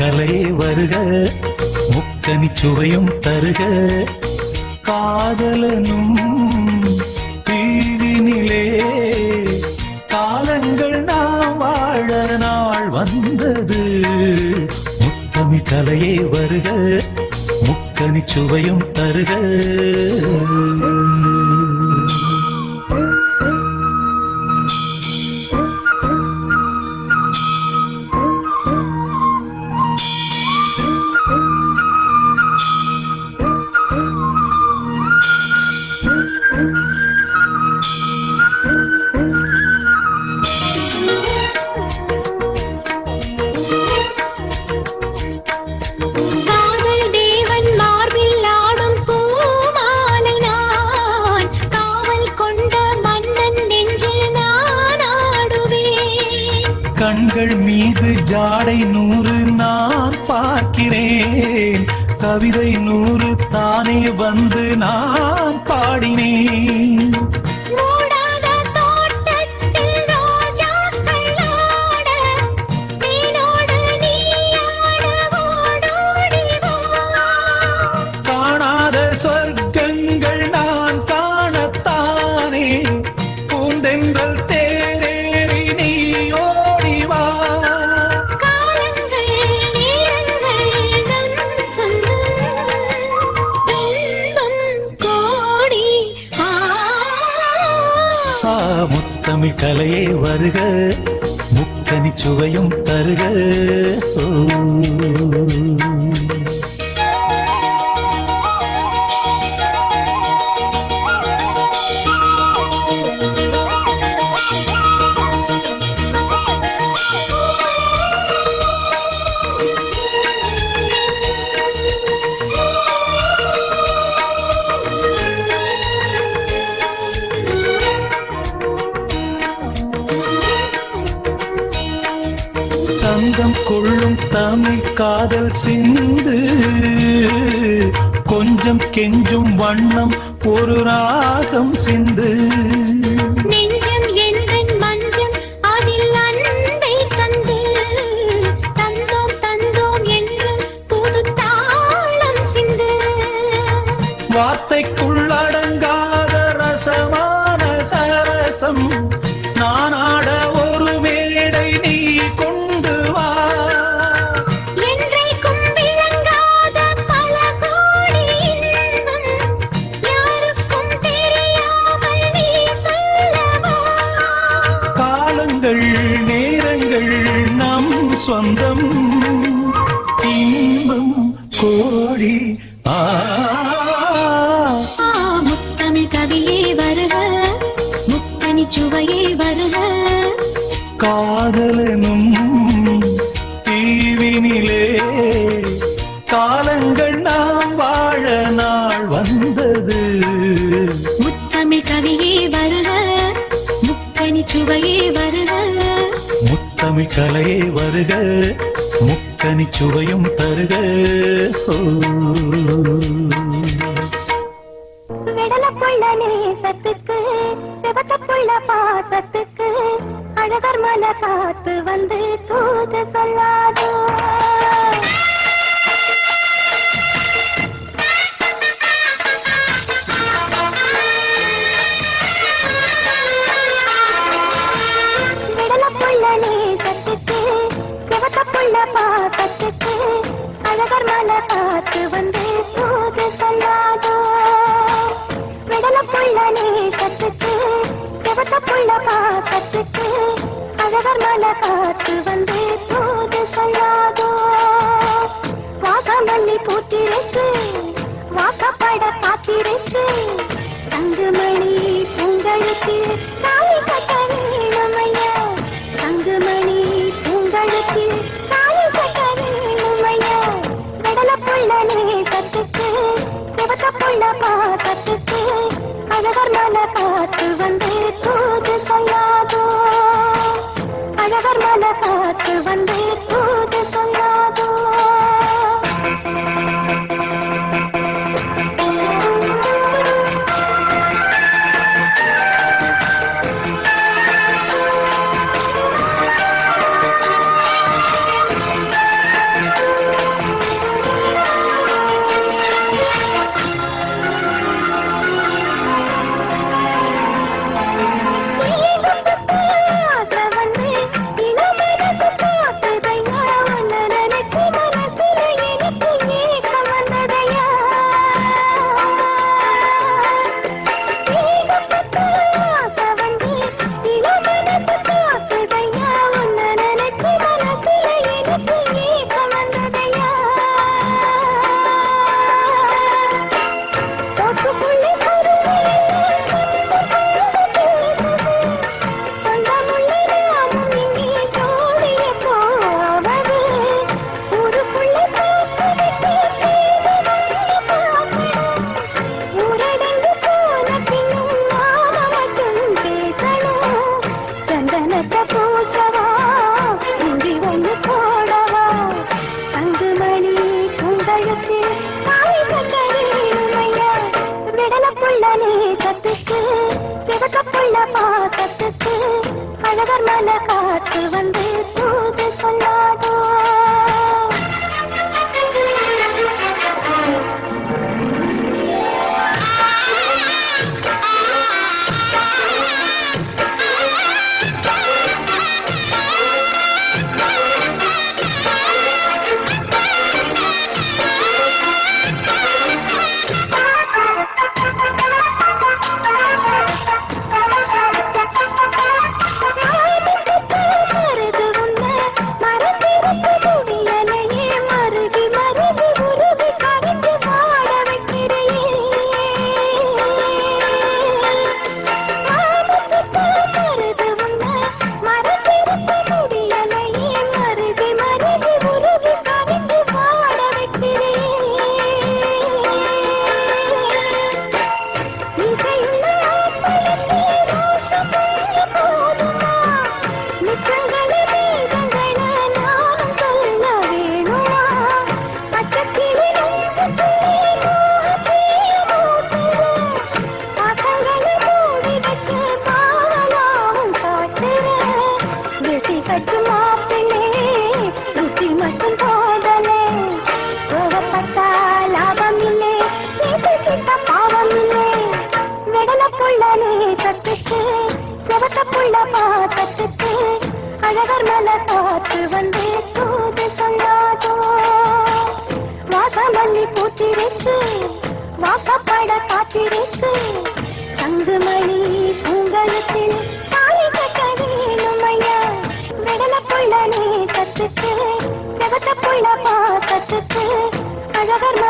கலை வருக முக்கனி சுவையும் தருக. காதலனும் தீவினிலே காலங்கள் நாம் வாழ நாள் வந்தது. முத்தமி கலையே வருக முக்கனி சுவையும் தருக. காதல் சிந்து கொஞ்சம் கெஞ்சும் வண்ணம் ஒரு ராகம் சிந்து. நெஞ்சம் எந்தன் மஞ்சம் வந்தது. முத்தமிழ் கவியே வருக முக்கனி சுவையே வருக. முத்தமிழ் கலையே வருக முக்கனி சுவையும் தருக. நேசத்துக்கு சிவத்தப்புள்ள பாசத்துக்கு அழகர் மலை காத்து வந்து தூது சொல்லாதோ. பாசத்துக்கு அழகர் மலை காத்து வந்து தூது சொல்லாதோ? விடலப்புள்ள நேசத்துக்கு சிவத்தப்புள்ள பாசத்துக்கு அழகர் மலை காத்து வந்து தூது சொல்லாதோ? வாசமல்லி பூத்திருக்கு வாக்கப்பட காத்திருக்கு தங்குமணி உங்களுக்கு பார்த்து வந்தே போ தானே கத்துக்கு சிவக்கப்பள்ள பாசத்துக்கு அழகர் மல காத்து வந்து கட்டு மாப்பிளே ருசி மட்டும் போதலே. கோவப்பட்டா லாபம் இல்லை கேட்டு கிட்ட பாவம் இல்லை விடல புள்ள நீ சத்துக்கு செவத்த புள்ள பாத்தத்துக்கு அழகர் மல காத்து வந்து தூது சொன்னாதோ. வாசமல்லி பூத்திருக்கு வாக்கப்பட காத்திருக்கு தங்கு மணி உங்களுக்கு உள்ள பாக்கத்துக்கு அழகர்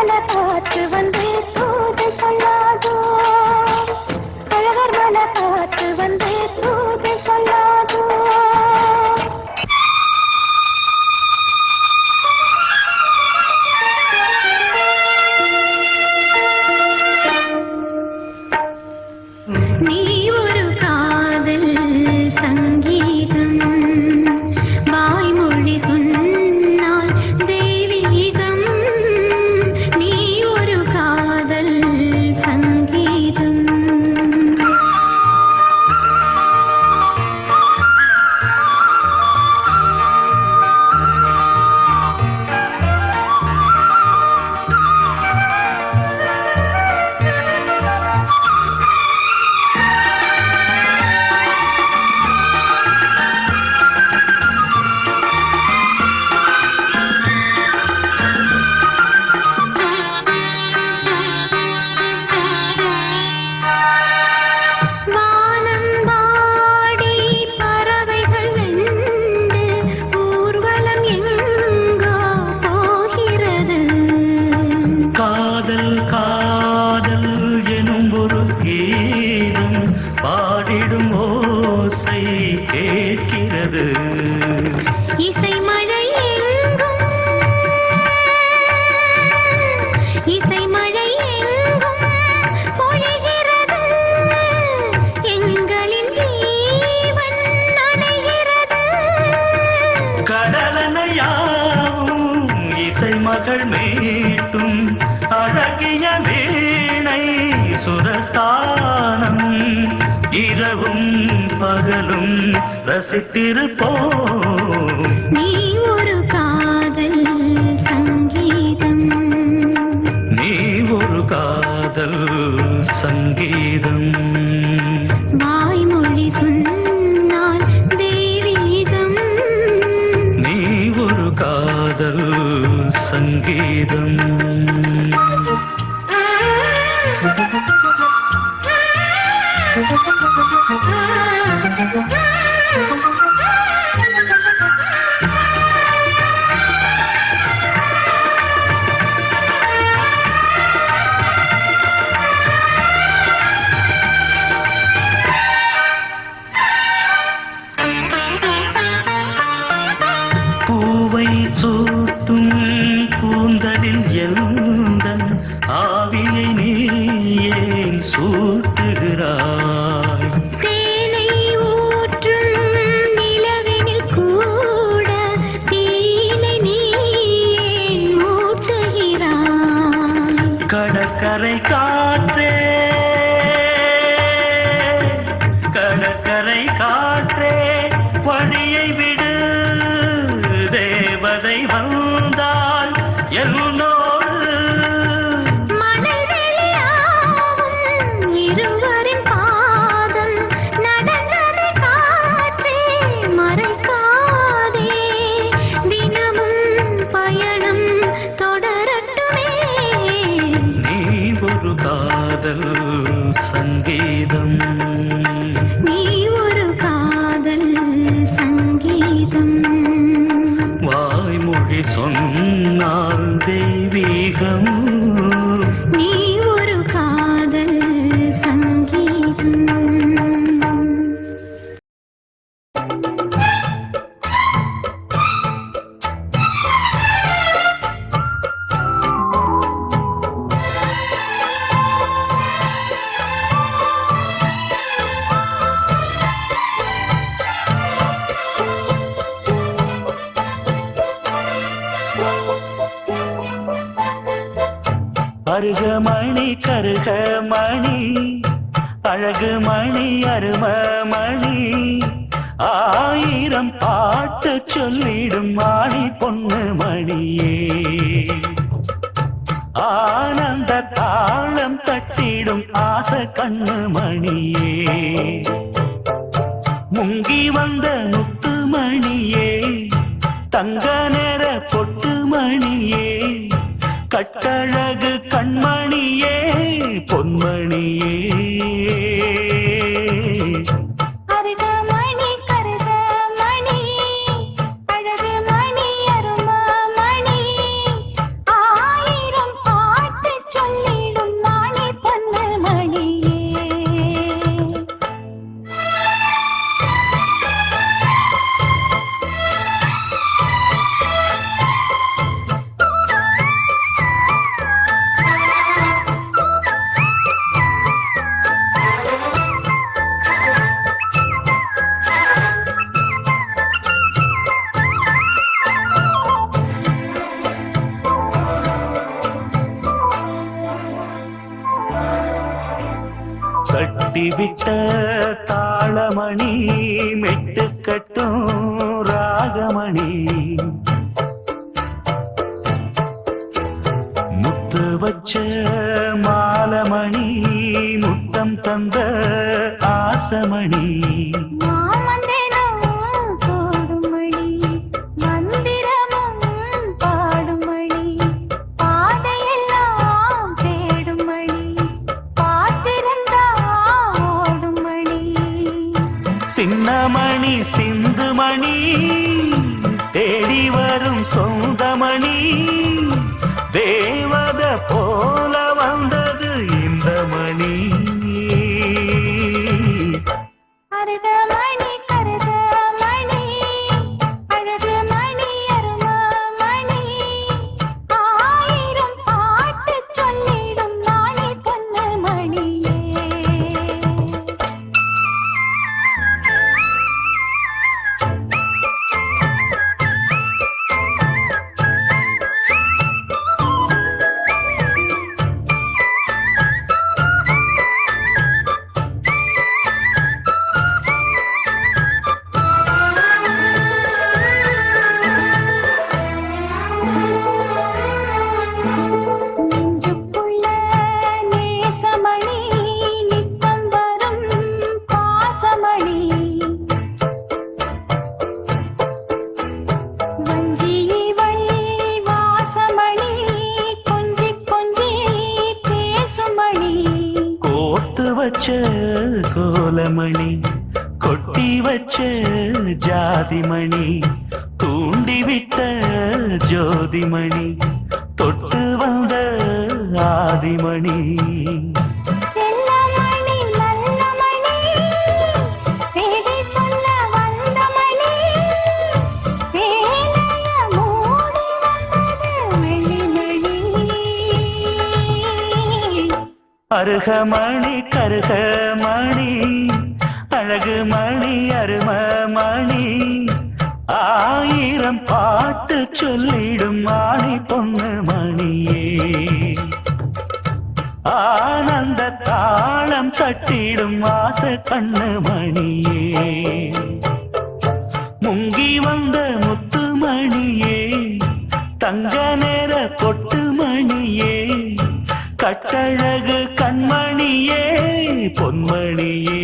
ரசித்திருப்போம். நீ ஒரு காதல் சங்கீதம். நீ ஒரு காதல் சங்கீதம். வாய்மொழி சொன்னால் தெய்வீகம். நீ ஒரு காதல் சங்கீதம். காதல் சங்கீதம் அருக மணி கருக மணி. அழகு மணி அரும மணி. ஆயிரம் பாட்டு சொல்லிடும் மாணி பொண்ணு மணியே. ஆனந்த தாளம் தட்டிடும் ஆசை கண்ணு மணியே. முங்கி வந்த முத்து மணியே. தங்க நேர பொட்டு மணியே. கட்டழ பொன்மணியே. ராணி மெட்டு கட்டும் ராகமணி. முத்து வச்ச மாலமணி முத்தம் தந்த ஆசமணி. அருகமணி கருகமணி. அழகு மணி அருமமணி ஆயிரம் பாட்டு சொல்லிடும் ஆணி பொண்ணு மணியே. ஆனந்த தாளம் தட்டிடும் ஆசை கண்ணு மணியே. முங்கி வந்த முத்து மணியே தங்க நேர பொட்டு பச்சழகு கண்மணியே பொன்மணியே.